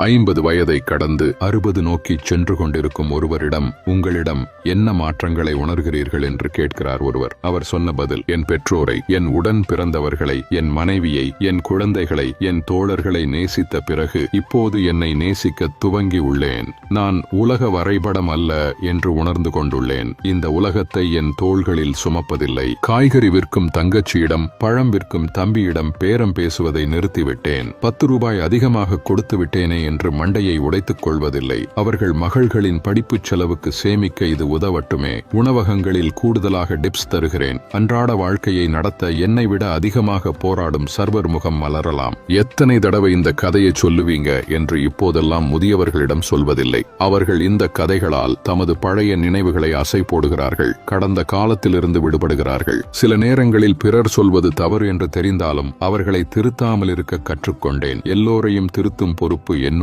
ஐம்பது வயதை கடந்து அறுபது நோக்கி சென்று கொண்டிருக்கும் ஒருவரிடம் உங்களிடம் என்ன மாற்றங்களை உணர்கிறீர்கள்? என்று கேட்கிறார் ஒருவர். அவர் சொன்ன பதில் என் பெற்றோரை என் உடன் பிறந்தவர்களை என் மனைவியை என் குழந்தைகளை என் தோழர்களை நேசித்த பிறகு இப்போது என்னை நேசிக்க துவங்கி உள்ளேன் நான் உலக வரைபடம் அல்ல என்று உணர்ந்து கொண்டுள்ளேன். இந்த உலகத்தை என் தோள்களில் சுமப்பதில்லை. காய்கறி விற்கும் தங்கச்சியிடம் பழம் விற்கும் தம்பியிடம் பேரம் பேசுவதை நிறுத்திவிட்டேன். பத்து ரூபாய் அதிகமாக கொடுத்து விட்டேனே என்று மண்டையை உடைத்துக் கொள்வதில்லை. அவர்கள் மகள்களின் படிப்புச் செலவுக்கு சேமிக்க இது உதவட்டுமே. உணவகங்களில் கூடுதலாக டிப்ஸ் தருகிறேன். அன்றாட வாழ்க்கையை நடத்த என்னை விட அதிகமாக போராடும் சர்வர் முகம் மலரலாம். எத்தனை தடவை இந்த கதையை சொல்லுவீங்க என்று இப்போதெல்லாம் முதியவர்களிடம் சொல்வதில்லை. அவர்கள் இந்த கதைகளால் தமது பழைய நினைவுகளை அசை போடுகிறார்கள். கடந்த காலத்திலிருந்து விடுபடுகிறார்கள். சில நேரங்களில் பிறர் சொல்வது தவறு என்று தெரிந்தாலும் அவர்களை திருத்தாமல் இருக்க கற்றுக்கொண்டேன். எல்லோரையும் திருத்தும் பொறுப்பு என்னுடைய